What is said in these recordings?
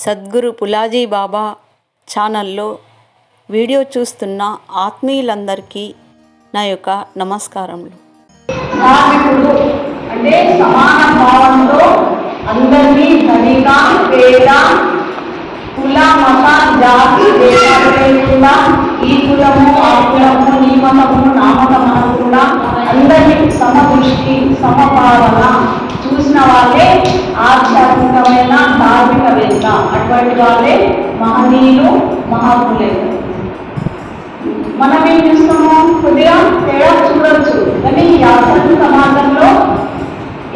సద్గురు పులాజీ బాబా ఛానల్లో వీడియో చూస్తున్న ఆత్మీయులందరికీ నా యొక్క నమస్కారములు. అంటే సమాన భావంతో అందరినీ ధనిక పేద కుల మత జాతి లేకుండా ఈ కులము ఆ కులము నీ మతము నా మతం అనకుండా అందరినీ సమదృష్టి సమపాలన చూసిన వాళ్ళే ఆధ్యాత్మికమైన ధార్మికవేత్త. అటువంటి వాళ్ళే మహనీయులు మహాత్ములే మనం ఏం చూస్తాము కొద్దిగా తేడా చూడవచ్చు కానీ ఈ ఆధ్యాత్మిక సమాజంలో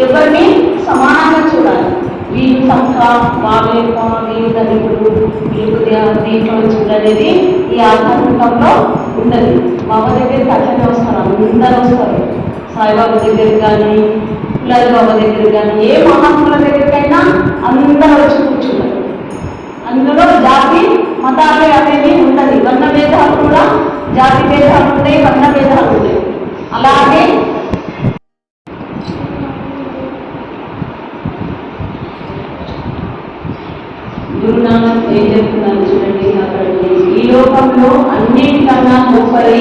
ఎవరిని సమానంగా చూడాలి? వీళ్ళు సంస్థ వాళ్ళు ఎక్కువ వీళ్ళు ధనికుడు వీళ్ళు దీంట్లో చూడనేది ఈ ఆధ్యాత్మికంలో ఉండదు. బాబా దగ్గరికి అట్లనే వస్తారు అందరూ వస్తారు. సాయిబాబా దగ్గరికి కానీ పుల్లారి బాబా దగ్గర కానీ ఏ మహాత్ముల దగ్గరికైనా అందరూ వచ్చి కూర్చుంటారు. అందులో జాతి మతాలే అనేది ఉండదు. వర్ణ భేదాలు కూడా జాతి భేదాలు ఉంటాయి వర్ణ భేదాలు ఉంటాయి. అలాగే గురునానక్ ఏం చూడండి ఈ లోకంలో అన్నిటికన్నా గొప్పది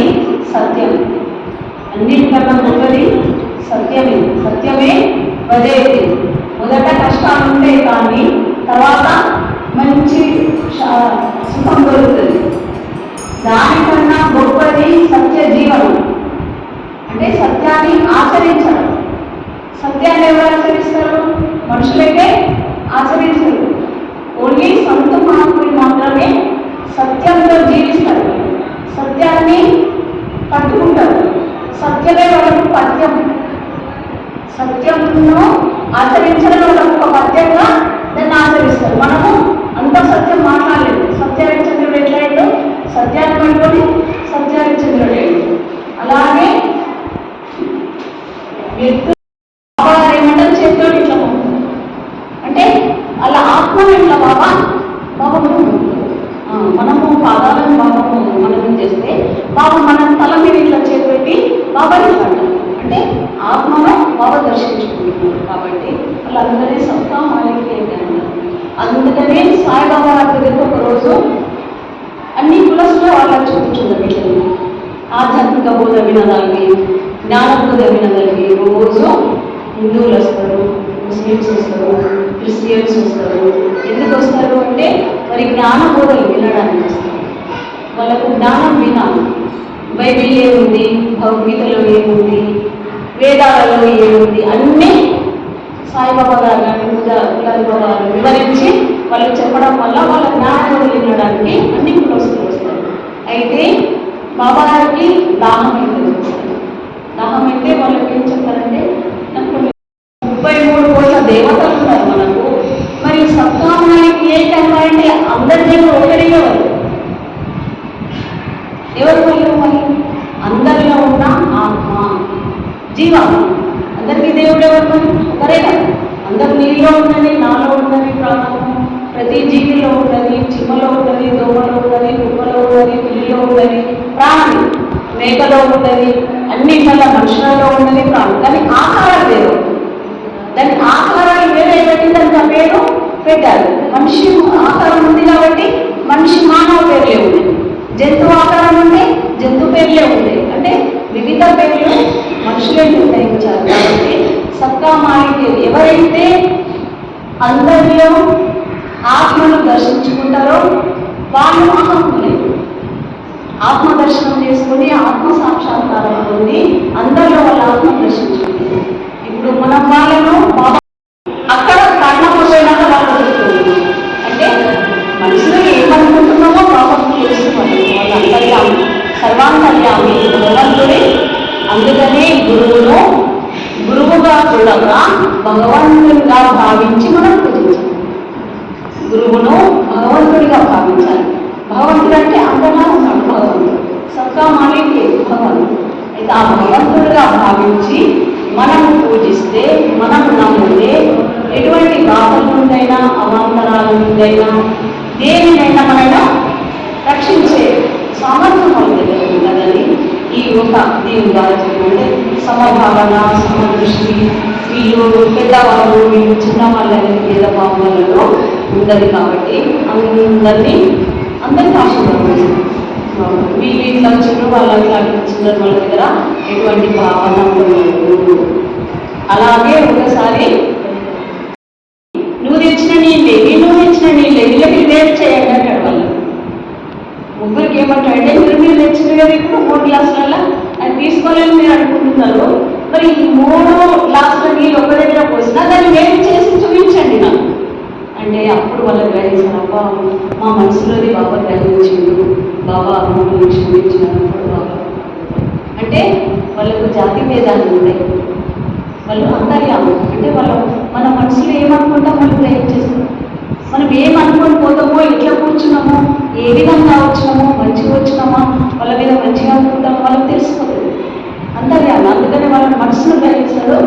సత్యం. అన్నిటికన్నా గొప్పది సత్యమే సత్యమే వదేది. మొదట కష్టాలు ఉంటాయి కానీ తర్వాత మంచి సుఖం దొరుకుతుంది. దానికన్నా గొప్పది సత్య జీవనం అంటే సత్యాన్ని ఆచరించడం. సత్యాన్ని ఎవరు ఆచరిస్తారు? మనుషులైతే ఆచరించరు. ఓన్లీ సొంత మహాత్ములు మాత్రమే సత్యంతో జీవిస్తారు. సత్యాన్ని పట్టుకుంటారు. సత్యమే వాళ్ళకు పద్యం సత్యంను ఆచరించడం వాళ్ళకు ఒక పద్యంగా దాన్ని ఆచరిస్తారు. మనము అంత సత్యం మాట్లాడలేదు సత్యహరిచంద్రుడు ఎట్లయిందో సత్యాన్ని పట్టుకొని సత్యహరిచంద్రుడు అయ్యాడు. అలాగే వ్యక్తులు బాబా గారు ఏమంటారు? చేతితోటి ఇట్లా అంటే అలా ఆత్మ ఇట్లా బాబా? బాబా మనము ఆ, మనము పాదాలను బాబాము మనం చేస్తే బాబు మనం తల మీద ఇట్లా చేతి పెట్టి బాబా అంటే ఆత్మను బాబా దర్శించుకుంటున్నారు కాబట్టి వాళ్ళందరినీ సత్తా మాలికి ఏంటంటారు అందుకనే సాయిబాబా గారి దగ్గరికి ఒక రోజు అన్ని కులసులో వాళ్ళని. చూపించుంది బిడ్డలు ఆధ్యాత్మిక బోధ వినదాన్ని జ్ఞాన బోధ వినడానికి రోజు హిందువులు వస్తారు ముస్లిమ్స్ వస్తారు క్రిస్టియన్స్ వస్తారు. ఎందుకు వస్తారు అంటే మరి జ్ఞాన బోధలు వినడానికి వస్తారు. వాళ్ళకు జ్ఞానం వినాలి. బైబిల్ ఏముంది? భగవద్గీతలో ఏముంది? వేదాలలో ఏముంది? అన్నీ సాయిబాబా గారు కానీ పూజా బాబా గారు వివరించి వాళ్ళు చెప్పడం వల్ల వాళ్ళ జ్ఞానం వినడానికి అన్ని కులస్తులు అయితే బాబా గారికి దాహం అయితే దాహం అయితే వాళ్ళకి ఏం చెప్తారంటే నాకు ముప్పై మూడు కోట్ల దేవతలు ఉన్నారు మనకు. మరి సప్తాహానికి ఏ అంటే అందరి దగ్గర ఒకరిగా ఎవరు వాళ్ళు మరి అందరిలో ఉన్న ఆత్మ జీవం. అందరికీ దేవుడు ఎవరు? మరి ఒకరే అందరు నీలో ఉన్నది నాలో ఉన్నది ప్రాణము ప్రతి జీవిలో ఉన్నది చిమ్మలో ఉన్నది దోమలో ఉన్నది కుక్కలో ఉన్నది పిల్లిలో ఉన్నది ప్రాణం మేకలో ఉన్నది మళ్ళీ మనుషులలో ఉన్నది ప్రాణం. కానీ ఆకారం వేరు. దాని ఆకారాలు వేరే పెట్టి దానికి ఆ పేరు పెట్టారు. మనిషి ఆకారం ఉంది కాబట్టి మనిషి మానవ పేర్లే ఉన్నాయి. జంతువు ఆకారం ఉంటే జంతు పేర్లే ఉంది అంటే వివిధ పేర్లు మనుషులే నిర్ణయించారు కాబట్టి సత్తా మాలిక ఎవరైతే అందరిలో ఆత్మను దర్శించుకుంటారో వాళ్ళు మహాత్ములే. ఆత్మ దర్శనం చేసుకుని ఆత్మ సాక్షాత్కారం పొంది అందరిలో వాళ్ళ ఆత్మ దర్శించుకుంటారు. ఇప్పుడు మనం వాళ్ళ నుండైనా దేనినైనా మనైనా రక్షించే సామర్థ్యం దగ్గర ఉన్నదని ఈ యువత దీని ద్వారా చెప్పండి. సమభావన సమదృష్టి వీళ్ళు పెద్దవాళ్ళు వీళ్ళు చిన్నవాళ్ళు అనే భేదభావాలలో ఉండదు కాబట్టి అందరినీ అందరికీ ఆశీర్వదించారు వీళ్ళు ఇట్లా వచ్చిన వాళ్ళు అట్లా చిన్న వాళ్ళ దగ్గర ఎటువంటి భావన అలాగే ఒకసారి నువ్వు తెచ్చిన నీళ్ళే నువ్వు తెచ్చిన నీళ్ళే వీళ్ళకి వేరు చేయండి అంటాడు వాళ్ళు ముగ్గురికి మీరు కదా ఇప్పుడు? మూడు గ్లాసులలో అది తీసుకోలేని మీరు అనుకుంటున్నారు? మరి ఈ మూడు గ్లాసుల నీళ్ళు ఒక దగ్గర పోసినా దాన్ని వేరు చేసి చూపించండి నాకు. అంటే అప్పుడు వాళ్ళు గ్రహించారు అబ్బా మా మనసులోది బాబా గ్రహించిండు బాబా అమ్మను క్షమించినప్పుడు బాబా అంటే వాళ్ళకు జాతి భేదాలు ఉన్నాయి వాళ్ళు అంతర్యాము. అంటే వాళ్ళు మన మనసులో ఏమనుకుంటాం వాళ్ళు గ్రహించేస్తారు. మనం ఏమనుకొని పోతామో ఎట్లా కూర్చున్నామో ఏ విధంగా వచ్చినామో మంచిగా వచ్చినామా వాళ్ళ మీద మంచిగా అనుకుంటామో వాళ్ళకి తెలిసిపోతుంది అంతర్యాలు అందుకని వాళ్ళ మనసును గ్రహిస్తాడు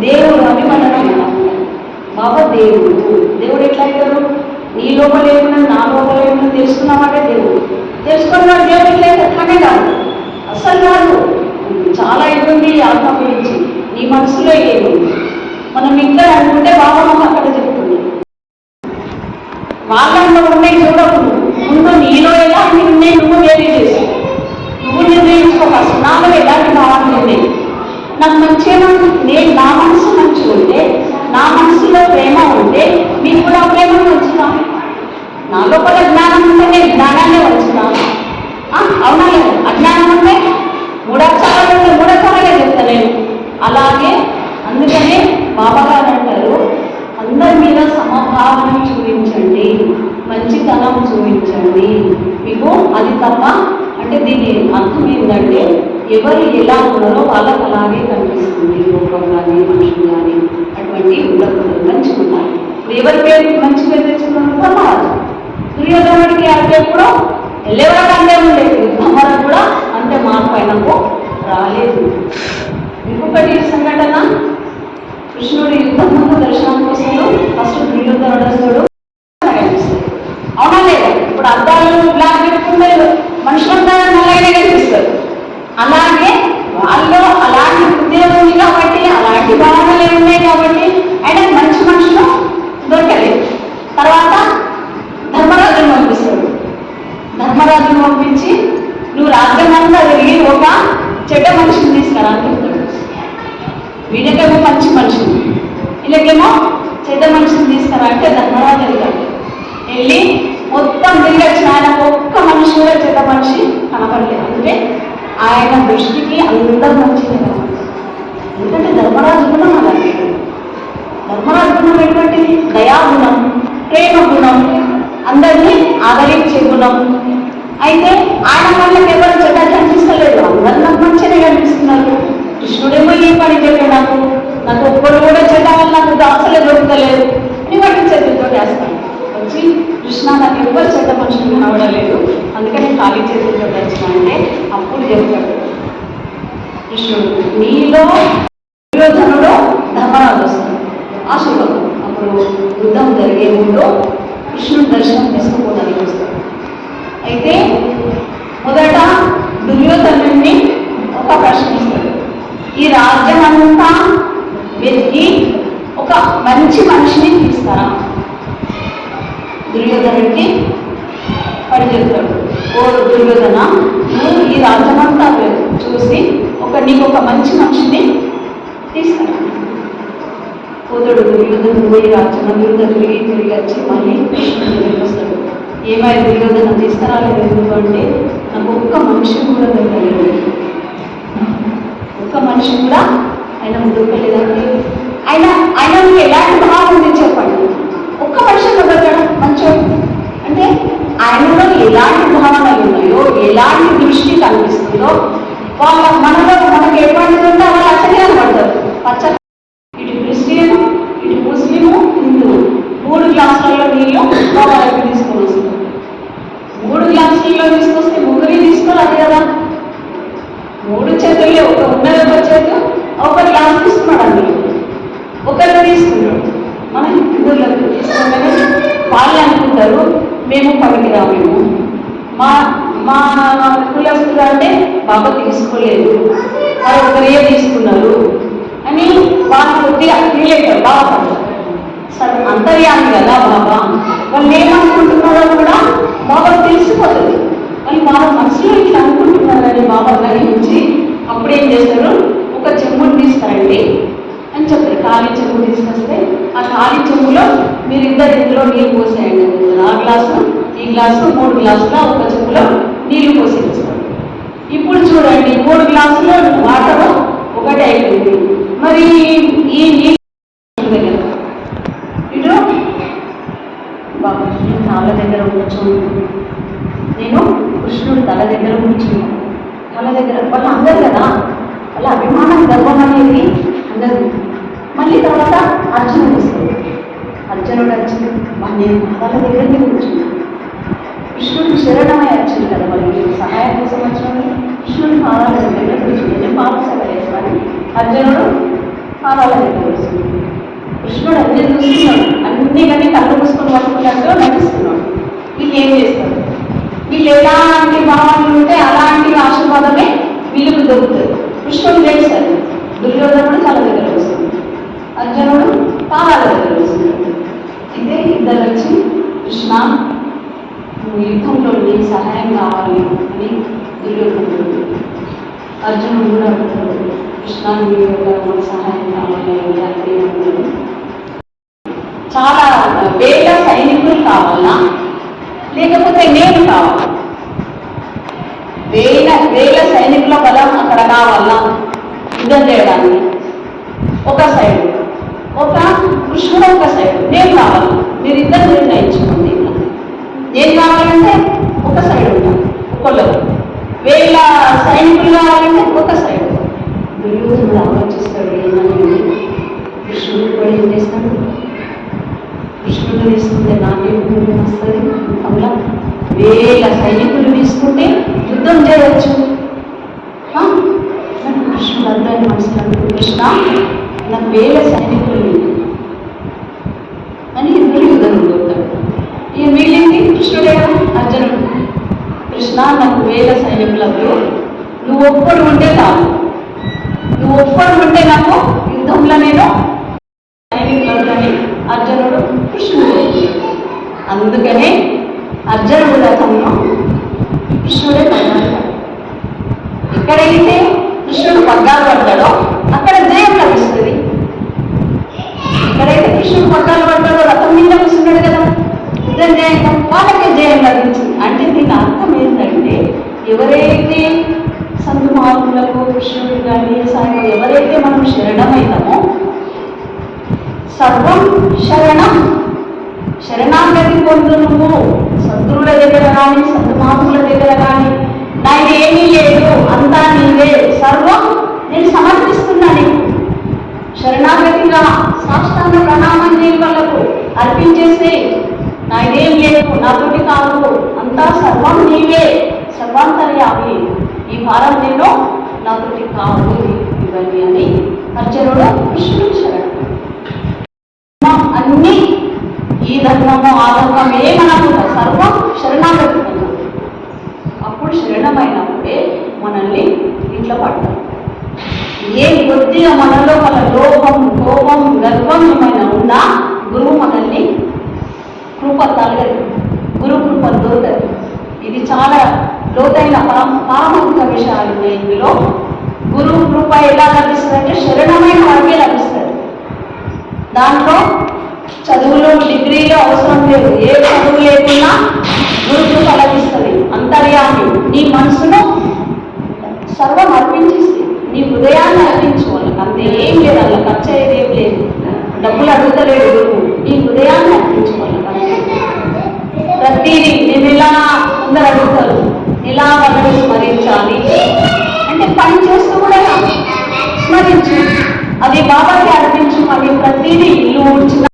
దేవుడు అని మనల్ని బాబా దేవుడు దేవుడు ఎట్లా అవుతాడు నీ లోపల ఏమన్నా నా లోపల ఏమన్నా తెలుసుకున్నామంటే దేవుడు. తెలుసుకున్నాడు దేవుడు ఎట్లా అవుతాడు అట్లానే కాదు. అసలు కాదు. చాలా ఇబ్బంది ఈ ఆత్మ గురించి. నీ మనసులో ఏముంది? మనం ఇక్కడ అనుకుంటే బాబా మాకు అక్కడ చెప్తుంది. వాళ్ళ ఉన్నాయి చూడకుండా ముందు నీలో ఎలా ఉన్నాయి నువ్వు వేరే నువ్వు నిర్ణయించుకో ఫస్ట్ నాలో ఎలాంటి భావాలు నిర్ణయం నాకు మంచిగా నేను నా మనసు మంచిగా ఉంటే నా మనసులో ప్రేమ ఉంటే నీకు కూడా ప్రేమ వచ్చినా? నా లోపల జ్ఞానం ఉంటే నేను జ్ఞానాన్ని వచ్చినా? అవునా లేదు? అజ్ఞానం ఉంటే మూడక్షరాలు ఉంటే మూడక్షరాలే చెప్తా నేను అలాగే అందుకనే బాబా గారు అంటారు అందరి మీద సమభావం చూపించండి. మంచితనం చూపించండి. మీకు అది తప్ప అంటే దీని అర్థం ఏంటంటే ఎవరు ఎలా ఉన్నారో వాళ్ళకు అలాగే కనిపిస్తుంది. లోకం కానీ మనుషులు కానీ అటువంటి ఉండకూడదు మంచిగా ఎవరి పేరు మంచి పేరు తెచ్చుకున్నారు ధర్మరాజు దుర్యోధనుడికి అంటే కూడా వెళ్ళేవరకు ఉండేది ధర్మరాజు కూడా అంతే మా ఆయనకు రాలేదు. ఇంకొకటి సంఘటన కృష్ణుడు యుద్ధం దర్శనం కోసం ఫస్ట్ దుర్యోధనుడు వస్తాడు. అవునా లేదా ఇప్పుడు అద్దాలు బ్లాక్ పెట్టుకుంటే మనుషులంతా నల్లగానే కనిపిస్తారు. అలాగే వాళ్ళు అలాంటి ఉద్యోగం కాబట్టి అలాంటి భావనలు ఉన్నాయి కాబట్టి ఆయన మంచి మనుషులు దొరకలేదు తర్వాత ధర్మరాజును పంపిస్తాడు ధర్మరాజును పంపించి నువ్వు రాజ్యం అంతా తిరిగి ఒక చెడ్డ మనిషిని తీసుకురా అని చెప్తాడు వీళ్ళకేమో మంచి మనిషిని వీళ్ళకేమో చెడ్డ మనిషిని తీసుకురా అంటే ధర్మరాజు వెళ్తాడు వెళ్ళి మొత్తం తిరిగి వచ్చిన ఆయన ఒక్క మనిషి కూడా చెడ్డ మనిషి కనపడలేదు అంటే ఆయన దృష్టికి అందరు మంచిది ఎందుకంటే ధర్మరాజు గుణం అలాంటి ధర్మరాజు గుణం ఎటువంటిది దయాగుణం ప్రేమ గుణం అందరినీ ఆదరించే గుణం. అయితే ఆయన వల్ల ఎవరు చెడ్డ కనిపిస్తలేదు అందరు నాకు మంచిగా కనిపిస్తున్నారు కృష్ణుడేమో ఏ పని చెప్పాడు నాకు నాకు ఒక్కరు కూడా చెడ్డ వల్ల నాకు దాసలే దొరకలేదు అని వాటి చెడ్డతో వేస్తాను వచ్చి కృష్ణ నాకు ఎవ్వరు చెడ్డ మనుషులు కనబడలేదు అందుకని ఖాళీ చేతులతో వచ్చిన అంటే అప్పుడు చెప్తాడు. కృష్ణుడు నీలో దుర్యోధనుడు ధర్మరాజు వస్తాడు. ఆశీర్వాదం అప్పుడు యుద్ధం జరిగే ముందు కృష్ణుడు దర్శనం తీసుకుపోతానికి వస్తాడు. అయితే మొదట దుర్యోధనుడిని ఒక ప్రశ్నిస్తాడు ఈ రాజ్యం అంతా వెతికి ఒక మంచి మనిషిని తీస్తారా? దుర్యోధనుడికి పని చెప్తాడు. ఓ దుర్యోధన నువ్వు ఈ రాజ్యమంతా చూసి ఒక నీకు ఒక మంచి మనిషిని తీసుకురా. పోతాడు దుర్యోధనుడు పోయి రాజ్యమంతా తిరిగి తిరిగి వచ్చి మళ్ళీ వస్తాడు. ఏమై దుర్యోధన తీసుకురాలేదు ఎందుకు అంటే నాకు ఒక్క మనిషి కూడా దొరకలేదు. ఒక్క మనిషి కూడా ఆయన దొరకలేదండి. ఆయన ఆయన ఎలాంటి భావం ఉంది చెప్పండి. ఒక్క మనిషి దొరకడం అంటే ఆయనలో ఎలాంటి భావనలు ఉన్నాయో ఎలాంటి దృష్టి కనిపిస్తుందో వాళ్ళ మనలో మనకి ఎటువంటిది ఉంటే వాళ్ళు అట్లనే పడతారు. పచ్చ ఇటు క్రిస్టియను ఇటు ముస్లిము హిందువు. మూడు క్లాసులలో నీళ్ళు వాళ్ళకి తీసుకొని వస్తారు మూడు గ్లాసులలో తీసుకొస్తే ముగ్గురి తీసుకోవాలి కదా మూడు చేతుల్లో ఒక ఉన్నది ఒక చేతు ఒక గ్లాస్ తీసుకున్నాడు అందులో ఒకరు తీసుకున్నాడు మన హిందువులకు తీసుకుంటే వాళ్ళు అనుకుంటారు మేము పనికిరామేమో మా మా కులస్తులు అంటే బాబా తీసుకోలేదు మరొకరే తీసుకున్నారు అని వాళ్ళు కొద్దిగా ఫీల్ అవుతారు బాధపడతారు సరే అంతర్యామి కదా బాబా వాళ్ళు ఏమనుకుంటున్నారో కూడా బాబా తెలిసిపోతుంది వాళ్ళు వాళ్ళ మనసులో ఇట్లా అనుకుంటున్నారని బాబా గ్రహించి అప్పుడు ఏం చేస్తారు ఒక చెంబుని తీసుకురండి అని చెప్తారు ఖాళీ చెంబు తీసుకొస్తే ఆ ఖాళీ చెంబులో మీరు ఇద్దరు ఇందులో నీళ్ళు పోసేయండి. ఆ గ్లాసు ఈ గ్లాసు మూడు గ్లాసుల ఒక చెంబులో నీళ్ళు పోసి ఇప్పుడు చూడండి మూడు గ్లాసులో వాటర్ ఒకటే అయిపోయింది. మరి ఈ నీళ్ళు దగ్గర ఇటు బాబా తల దగ్గర కూర్చోను నేను కృష్ణుడు తల దగ్గర కూర్చున్నాను. తల దగ్గర వాళ్ళు అందరు కదా వాళ్ళ అభిమానం గర్వం అనేది అందరు మళ్ళీ తర్వాత అర్జునుడు వస్తాడు. అర్జునుడు వచ్చి నేను పాదాల దగ్గరికి కూర్చున్నాను. కృష్ణుడు శరణమే వచ్చింది కదా మరి సహాయం కోసం వచ్చినప్పుడు కృష్ణుడు పాదాల దగ్గర కూర్చున్నాడు. నేను పాదసేవ చేస్తాను. అర్జునుడు పాదాల దగ్గర కూర్చున్నాడు కృష్ణుడు అన్ని చూస్తున్నాడు. అన్ని కానీ కళ్ళు మూసుకొని పట్టుకున్నట్టు నటిస్తున్నాడు. వీళ్ళు ఏం చేస్తారు? వీళ్ళు ఎలాంటి భావాలు ఉంటే అలాంటి ఆశీర్వాదమే వీళ్ళకు దొరుకుతుంది. కృష్ణుడు చేశారు దుర్యోధనుడు చాలా దగ్గర అర్జునుడు పాదాల దగ్గర వస్తున్నాడు అయితే ఇద్దరు వచ్చి కృష్ణ నువ్వు యుద్ధంలో నీకు సహాయం కావాలి అని దుర్యోధనుడు అర్జునుడు కూడా అడుగుతాడు కృష్ణ నీకు సహాయం కావాలి అని చాలా వేల సైనికులు కావాలా? లేకపోతే నేను కావాలా? వేల వేల సైనికుల బలం అక్కడ కావాలా? యుద్ధం చేయడానికి ఒక సైడ్ కృష్ణుడు ఒక సైడ్ నేను కావాలి. మీరు ఇద్దరు నిర్ణయించుకోండి ఏం కావాలంటే ఒక సైడ్ ఉంటాం ఒకళ్ళు వేల సైనికులు కావాలంటే ఒక సైడ్ దుర్యోధనుడు ఆలోచిస్తాడు ఏమని కృష్ణుడు కూడా ఏం చేస్తాడు? కృష్ణుడు తీసుకుంటే నాకేం వస్తుంది అలా వేల సైనికులు తీసుకుంటే యుద్ధం చేయవచ్చు. నాకు కృష్ణుడు అందరినీ మనసులో కృష్ణ నాకు వేల సైనికులు కృష్ణ నాకు వేల సైనికులకు నువ్వు ఒప్పుడు ఉంటే చాలు. నువ్వు ఒప్పుడు ఉంటే నాకు యుద్ధంలో నేను సైనికులని అర్జునుడు కృష్ణుడు. అందుకనే అర్జునుడు రథంలో కృష్ణుడే పడ్డాడు ఎక్కడైతే కృష్ణుడు పగ్గాలు పడ్డాడో అక్కడ జయం లభిస్తుంది ఎక్కడైతే కృష్ణుడు పగ్గాలు పడ్డాడో రథం మీద కూర్చున్నాడు కదా యుద్ధం జయం వాళ్ళకే జయం లభించింది అంటే దీని అర్థం ఏంటంటే ఎవరైతే సంతు మహాత్ములకు కృష్ణుడు కానీ సాయి ఎవరైతే మనం శరణమవుతామో సర్వం శరణం. శరణాగతి పొందు నువ్వు. శత్రువుల దగ్గర కానీ సద్మాతుల దగ్గర కానీ నాది ఏమీ లేదు అంతా నీవే. సర్వం నేను సమర్పిస్తున్నాను శరణాగతిగా సాష్టాంగ ప్రణామం చేయని వాళ్ళకు. అర్పించేసి నాదేం లేదు నాతోటి కాదు. అంతా సర్వం నీవే. సర్వాంతర్యామి. ఈ భారం నేను నాతోటి కాదు. ఇవన్నీ అని అర్జునుడు కృష్ణుడు అన్ని ఈ ధర్మము ఆ ధర్మం ఏమనకుండా సర్వం శరణాగతి అప్పుడు శరణమైనప్పుడే మనల్ని ఇంట్లో పడతాం ఏ కొద్దిగా మనలో మన లోపం కోపం గర్వం ఏమైనా ఉన్నా గురువు మనల్ని కృప తల్లదు గురు కృప దొరకదు. ఇది చాలా లోతైన పారం పారమార్థిక విషయాలు ఉన్నాయి ఇందులో. గురువు కృప ఎలా లభిస్తుందంటే శరణమైన వారికే లభిస్తుంది. దాంట్లో చదువులో డిగ్రీలో అవసరం లేదు. ఏ చదువు లేకున్నా గురుకృప లభిస్తుంది. అంతర్యాన్ని నీ మనసును సర్వం అర్పించేసి నీ హృదయాన్ని అర్పించు వాళ్ళకి ఏం లేదు. అలా ఖర్చు అయ్యేది ఏం లేదు. డబ్బులు అడుగుతలేడు గురువు. నీ హృదయాన్ని అర్పించు వాళ్ళకి అంతే ప్రతిదీ నేను ఎలా అందరు అడుగుతారు ఎలా వాళ్ళని స్మరించాలి అంటే పని చేస్తూ కూడా స్మరించు అది బాబాకి అర్పించు అది ప్రతిదీ ఇల్లు ఊడ్చిన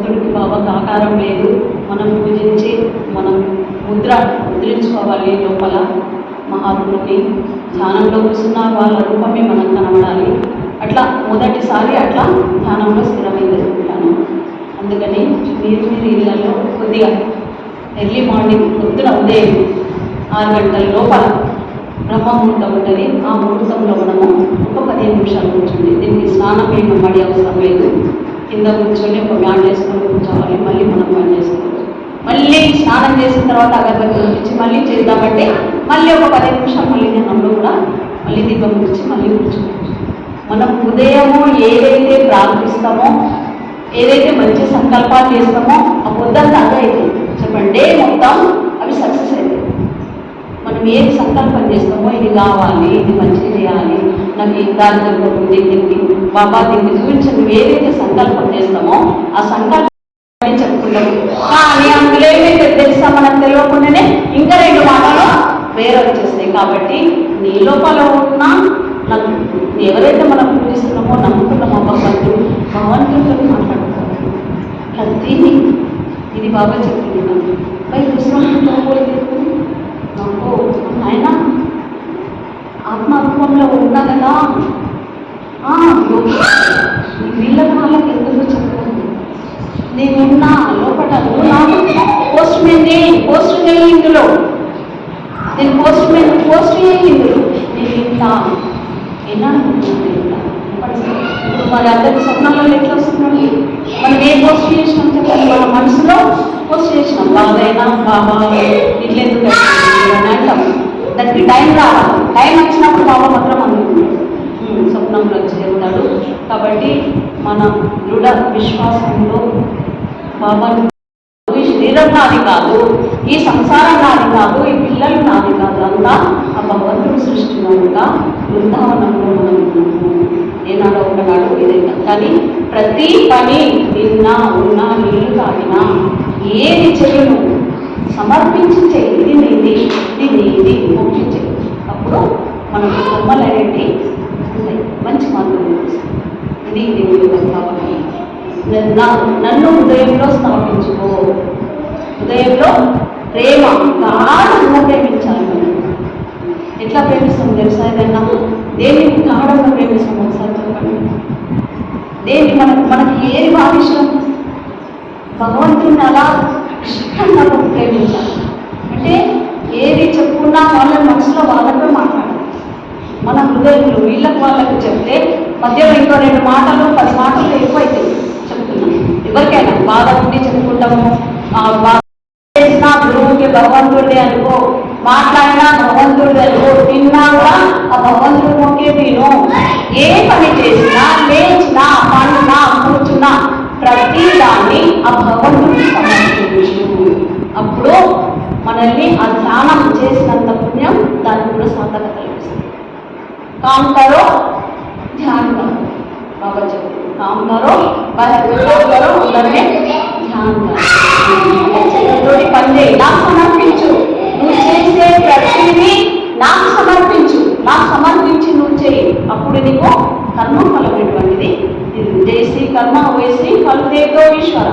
దేవుడికి బాబాకి ఆకారం లేదు. మనం పూజించి మనం ముద్ర ముద్రించుకోవాలి లోపల. మహాత్ముని ధ్యానంలో కూర్చున్న వాళ్ళ రూపమే మనకు కనబడాలి. అట్లా మొదటిసారి అట్లా ధ్యానంలో స్థిరమైంది చెప్తాను అందుకని మీరు మీరు ఇళ్ళలో కొద్దిగా ఎర్లీ మార్నింగ్ పొద్దున ఉదయం ఆరు గంటల లోపల బ్రహ్మముహూర్తం ఉంటుంది ఆ ముహూర్తంలో మనము ఒక పదిహేను నిమిషాలు కూర్చోండి. దీనికి స్నానం ఏమి మడి అవసరం లేదు. కింద కూర్చొని ఒక మ్యాన్ చేసుకొని కూర్చోవాలి. మళ్ళీ మనం పని చేసుకోవచ్చు మళ్ళీ స్నానం చేసిన తర్వాత అగరబత్తి ఇచ్చి మళ్ళీ చేద్దామంటే మళ్ళీ ఒక పదిహేను నిమిషాలు మళ్ళీ నేను అందులో కూడా మళ్ళీ దీపం గురించి మళ్ళీ కూర్చోవచ్చు మనం ఉదయము ఏదైతే ప్రార్థిస్తామో ఏదైతే మంచి సంకల్పాలు చేస్తామో ఆ పొద్దంతా అదే అవుతుంది చెప్పండి. డే మొత్తం అవి సక్సెస్ మనం ఏది సంకల్పం చేస్తామో ఇది కావాలి ఇది మంచిది చేయాలి. నాకు ఈ దారిద్ర్యం ఉంది దీనికి బాబా దీన్ని చూపించి నువ్వు ఏదైతే సంకల్పం చేస్తామో ఆ సంకల్పం అని కానీ అందులో ఏమైతే తెలుసా మనకు తెలియకుండానే ఇంకా రెండు మాటలు వేరే వచ్చేస్తాయి. కాబట్టి నీ లోపల ఉన్న నాకు ఎవరైతే మనం పూజిస్తున్నామో నమ్ముతున్నామో భగవంతుడు భగవంతుడితో మాట్లాడుతారు. ప్రతిదీ ఇది బాబా చెప్తున్నాను నాకు. పై విశ్వాసంతో నాకు ఆయన ఆత్మరూపంలో ఉన్నా కదా. వీళ్ళ వాళ్ళకి ఎందుకు చెప్పండి నేనున్నా లోపల పోస్ట్ మెయిన్ పోస్ట్ చేయి ఇందులో నేను పోస్ట్ మెయిన్ పోస్ట్ చేయి ఇందులో నేను ఇంత ఎలా ఇప్పుడు మరి అందరి స్వప్నాలలో ఎట్లా వస్తున్నాయి మనం ఏ పోస్ట్ చేసినాం చెప్పండి. మన మనసులో పోస్ట్ చేసినాం. బాబైనా బాబా ఇట్లా టైం రావాలి టైం వచ్చినప్పుడు బాబా మాత్రం అందుకుంటాడు స్వప్నంలో చేరుతాడు కాబట్టి మన దృఢ విశ్వాసంలో బాబా ఈ శరీరం నాది కాదు ఈ సంసారం నాది కాదు ఈ పిల్లలు నాది కాదు అంతా ఆ భగవంతుడు సృష్టించగా బృందావనంలో ఉన్నాము ఏనాడో ఒకనాడు ఏదైనా కానీ ప్రతి పని నిన్న ఉన్న నీళ్ళు తాగినా ఏది చేయను. సమర్పించి దీన్ని ఇది నీది ఇది నీది మోక్షించే అప్పుడు మనకు బొమ్మలు అనేవి మంచి మార్గం ఇది దేవుడి కాబట్టి నన్ను హృదయంలో స్థాపించుకో. హృదయంలో ప్రేమ గాఢంగా ప్రేమించాలి మనం. ఎట్లా ప్రేమిస్తాం తెలుసా ఏదైనా దేవిని గాఢంగా ప్రేమిస్తాం ఒకసారి చెప్పండి. దేవి మనకు మనకి ఏది బాగా ఇష్టం? భగవంతుని అలా ఇష్టంగా ప్రేమించాలి అంటే ఏది చెప్పుకున్నా వాళ్ళ మనసులో వాళ్ళతో మాట్లాడాలి. మన హృదయంలో వీళ్ళకి వాళ్ళకి చెప్తే మధ్యలో ఇంకో రెండు మాటలు పది మాటలు ఎక్కువైతాయి చెప్తున్నాను ఎవరికైనా బాధ ఉండి చెప్పుకుంటాము. చేసినా గురువుకి భగవంతుడే అనుకో మాట్లాడినా భగవంతుడు అనుకో తిన్నా కూడా ఆ భగవంతుడు మొక్కే తిను. ఏ పని చేసినా లేచినా పండునా కూర్చున్నా ప్రతి దాన్ని ఆ భగవంతుడికి సమర్పించు అప్పుడు మనల్ని ఆ ధ్యానం చేసినంత పుణ్యం దాని కూడా సొంతగా కలుగుతుంది కాంతారో ధ్యానం ధ్యాన్ కరో బాబా చెప్పు కామ్ కరో అందరినీ పని చేయి నాకు సమర్పించు. నువ్వు చేసే ప్రతిని నాకు సమర్పించు. నాకు సమర్పించి నువ్వు చేయి. అప్పుడు నీకు కర్మ ఫలమైనటువంటిది చేసి కర్మ వేసి ఫలదేదో ఈశ్వర.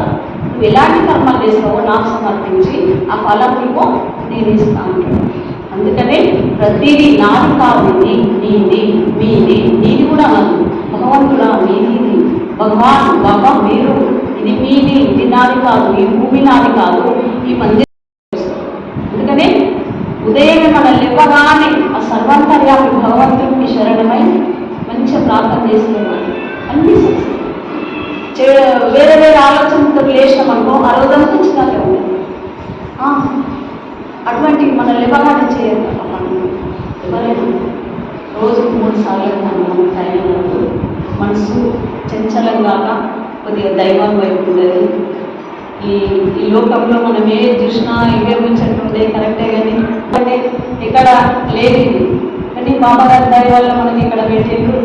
నువ్వు ఎలాంటి కర్మలు చేస్తావో నాకు సమర్పించి ఆ ఫలం నీకు నేను ఇస్తాను. అందుకనే ప్రతిదీ నాది కాదు నీది మీది నీది కూడా నాది. భగవంతుడా మీది. భగవాన్ బాబా మీరు. ఇది మీది ఇది నాది కాదు ఈ భూమి నాది కాదు ఈ మందిరం అందుకనే ఉదయమే మన లేవగానే ఆ సర్వాంతర్యామి భగవంతుడికి శరణమై మంచి ప్రార్థన చేస్తున్నాను. అన్ని వేరే వేరే ఆలోచనతో లేచినాం అనుకో ఆ రోజంతా చికాకే ఉంటుంది అటువంటి మన చేయాలి మనం. ఎవరైనా రోజుకు మూడు సార్లు మనం టైం మనసు మనసు చంచలంగా కొద్దిగా దైవం వైపు ఉండదు. ఈ ఈ లోకంలో మనం ఏ చూసినా ఇవే ఉంచట్టుండే కరెక్టే కానీ. అంటే ఇక్కడ లేదు కానీ బాబా గారి దయ వల్ల మనకి ఇక్కడ పెట్టిండ్రు.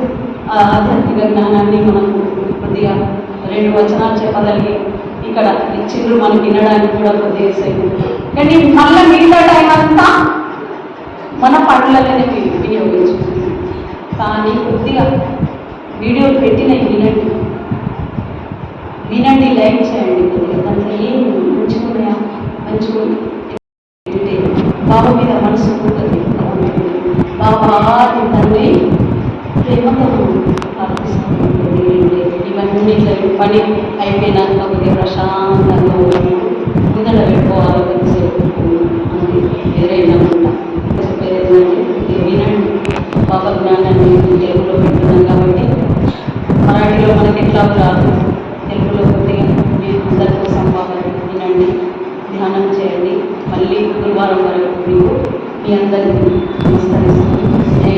ఆధ్యాత్మిక జ్ఞానాన్ని మనం కొద్దిగా రెండు వచనాలు చెప్పగలిగి ఇక్కడ ఇచ్చిండ్రు మనం వినడానికి కూడా కొద్దిగా సేపు. కానీ మళ్ళీ మిగతా టైం అంతా మన పనులలోనే వినియోగించుకుంటుంది కానీ కొద్దిగా వీడియోలు పెట్టిన వినండి. వినండి లైక్ చేయండి కొద్దిగా. దాంట్లో ఏం మంచిగా మంచిగా ఉంటే బాబా మీద మనసు పోతుంది బాబా నీ తండ్రి సేవకు ఇవన్నీ పని అయిపోయినాక కొద్దిగా ప్రశాంతంగా ముందర పెట్టుకోవాలి కొద్దిసేపు అని వినండి పాప జ్ఞానాన్ని తెలుగులో కాబట్టి మరాఠీలో మనకి ఎట్లా రాదు తెలుగులో కొద్దిగా నేను అందరి కోసం కాబట్టి ధ్యానం చేయండి మళ్ళీ గురువారం వరకు మీకు మీ అందరికీ నమస్కరిస్తాను జై